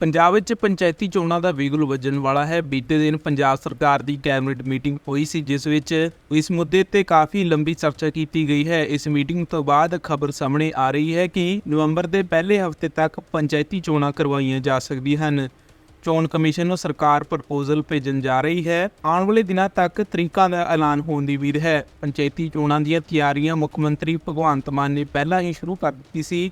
ਪੰਜਾਬ ਵਿੱਚ ਪੰਚਾਇਤੀ ਚੋਣਾਂ ਦਾ ਵਿਗਲ ਵੱਜਣ ਵਾਲਾ ਹੈ। ਬੀਤੇ ਦਿਨ ਪੰਜਾਬ ਸਰਕਾਰ ਦੀ ਕੈਬਨਿਟ ਮੀਟਿੰਗ ਹੋਈ ਸੀ, ਜਿਸ ਵਿੱਚ ਇਸ ਮੁੱਦੇ ਤੇ ਕਾਫੀ ਲੰਬੀ ਚਰਚਾ ਕੀਤੀ ਗਈ ਹੈ। ਇਸ ਮੀਟਿੰਗ ਤੋਂ ਬਾਅਦ ਖਬਰ ਸਾਹਮਣੇ ਆ ਰਹੀ ਹੈ ਕਿ ਨਵੰਬਰ ਦੇ ਪਹਿਲੇ ਹਫ਼ਤੇ ਤੱਕ ਪੰਚਾਇਤੀ ਚੋਣਾਂ ਕਰਵਾਈਆਂ ਜਾ ਸਕਦੀਆਂ ਹਨ। ਚੋਣ ਕਮਿਸ਼ਨ ਨੂੰ ਸਰਕਾਰ ਪ੍ਰਪੋਜ਼ਲ ਭੇਜਣ ਜਾ ਰਹੀ ਹੈ। ਆਉਣ ਵਾਲੇ ਦਿਨਾਂ ਤੱਕ ਤਰੀਕਾਂ ਦਾ ਐਲਾਨ ਹੋਣ ਦੀ ਉਮੀਦ ਹੈ। ਪੰਚਾਇਤੀ ਚੋਣਾਂ ਦੀਆਂ ਤਿਆਰੀਆਂ ਮੁੱਖ ਮੰਤਰੀ ਭਗਵੰਤ ਮਾਨ ਨੇ ਪਹਿਲਾਂ ਹੀ ਸ਼ੁਰੂ ਕਰ ਦਿੱਤੀ ਸੀ।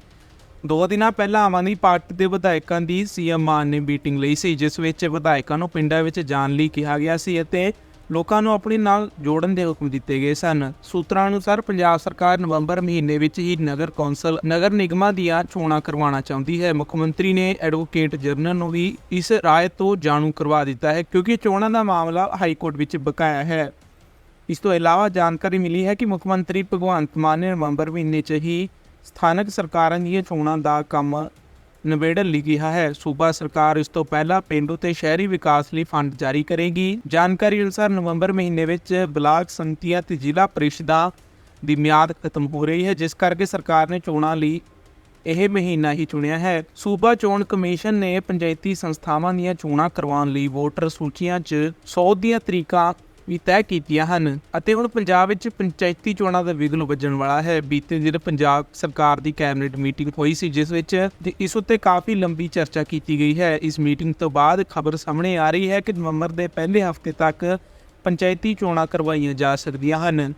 ਦੋ ਦਿਨਾਂ ਪਹਿਲਾਂ ਆਮ ਆਦਮੀ ਪਾਰਟੀ ਦੇ ਵਿਧਾਇਕਾਂ ਦੀ ਸੀਐਮ ਮਾਨ ਨੇ ਮੀਟਿੰਗ ਲਈ ਸੀ, ਜਿਸ ਵਿੱਚ ਵਿਧਾਇਕਾਂ ਨੂੰ ਪਿੰਡਾਂ ਵਿੱਚ ਜਾਣ ਲਈ ਕਿਹਾ ਗਿਆ ਸੀ ਅਤੇ ਲੋਕਾਂ ਨੂੰ ਆਪਣੇ ਨਾਲ ਜੋੜਨ ਦੇ ਹੁਕਮ ਦਿੱਤੇ ਗਏ ਸਨ। ਸੂਤਰਾਂ ਅਨੁਸਾਰ ਪੰਜਾਬ ਸਰਕਾਰ ਨਵੰਬਰ ਮਹੀਨੇ ਵਿੱਚ ਹੀ ਨਗਰ ਕੌਂਸਲ, ਨਗਰ ਨਿਗਮਾਂ ਦੀਆਂ ਚੋਣਾਂ ਕਰਵਾਉਣਾ ਚਾਹੁੰਦੀ ਹੈ। ਮੁੱਖ ਮੰਤਰੀ ਨੇ ਐਡਵੋਕੇਟ ਜਨਰਲ ਨੂੰ ਵੀ ਇਸ ਰਾਏ ਤੋਂ ਜਾਣੂ ਕਰਵਾ ਦਿੱਤਾ ਹੈ, ਕਿਉਂਕਿ ਚੋਣਾਂ ਦਾ ਮਾਮਲਾ ਹਾਈ ਕੋਰਟ ਵਿੱਚ ਬਕਾਇਆ ਹੈ। ਇਸ ਤੋਂ ਇਲਾਵਾ ਜਾਣਕਾਰੀ ਮਿਲੀ ਹੈ ਕਿ ਮੁੱਖ ਮੰਤਰੀ ਭਗਵੰਤ ਮਾਨ ਨੇ ਨਵੰਬਰ ਮਹੀਨੇ 'ਚ ਹੀ ਸਥਾਨਕ ਸਰਕਾਰਾਂ ਦੀਆਂ ਚੋਣਾਂ ਦਾ ਕੰਮ ਨਿਬੇੜਨ ਲਈ ਕਿਹਾ ਹੈ। ਸੂਬਾ ਸਰਕਾਰ ਇਸ ਤੋਂ ਪਹਿਲਾਂ ਪਿੰਡੂ ਤੇ ਸ਼ਹਿਰੀ ਵਿਕਾਸ ਲਈ ਫੰਡ ਜਾਰੀ ਕਰੇਗੀ। ਜਾਣਕਾਰੀ ਅਨੁਸਾਰ ਨਵੰਬਰ ਮਹੀਨੇ ਵਿੱਚ ਬਲਾਕ ਸੰਮਤੀਆਂ ਤੇ ਜ਼ਿਲ੍ਹਾ ਪ੍ਰੀਸ਼ਦਾਂ ਦੀ ਮਿਆਦ ਖਤਮ ਹੋ ਰਹੀ ਹੈ, ਜਿਸ ਕਰਕੇ ਸਰਕਾਰ ਨੇ ਚੋਣਾਂ ਲਈ ਇਹ ਮਹੀਨਾ ਹੀ ਚੁਣਿਆ ਹੈ। ਸੂਬਾ ਚੋਣ ਕਮਿਸ਼ਨ ਨੇ ਪੰਚਾਇਤੀ ਸੰਸਥਾਵਾਂ ਦੀਆਂ ਚੋਣਾਂ ਕਰਵਾਉਣ ਲਈ ਵੋਟਰ ਸੂਚੀਆਂ 'ਚ 100 ਦੀਆਂ ਤਰੀਕਾਂ ਵੀ ਤੈਅ ਕੀਤੀਆਂ ਹਨ ਅਤੇ ਹੁਣ ਪੰਜਾਬ ਵਿੱਚ ਪੰਚਾਇਤੀ ਚੋਣਾਂ ਦਾ ਵਿਗਲ ਵੱਜਣ ਵਾਲਾ ਹੈ। ਬੀਤੇ ਦਿਨ ਪੰਜਾਬ ਸਰਕਾਰ ਦੀ ਕੈਬਨਿਟ ਮੀਟਿੰਗ ਹੋਈ ਸੀ, ਜਿਸ ਵਿੱਚ ਇਸ ਉੱਤੇ ਕਾਫੀ ਲੰਬੀ ਚਰਚਾ ਕੀਤੀ ਗਈ ਹੈ। ਇਸ ਮੀਟਿੰਗ ਤੋਂ ਬਾਅਦ ਖਬਰ ਸਾਹਮਣੇ ਆ ਰਹੀ ਹੈ ਕਿ ਨਵੰਬਰ ਦੇ ਪਹਿਲੇ ਹਫ਼ਤੇ ਤੱਕ ਪੰਚਾਇਤੀ ਚੋਣਾਂ ਕਰਵਾਈਆਂ ਜਾ ਸਕਦੀਆਂ ਹਨ।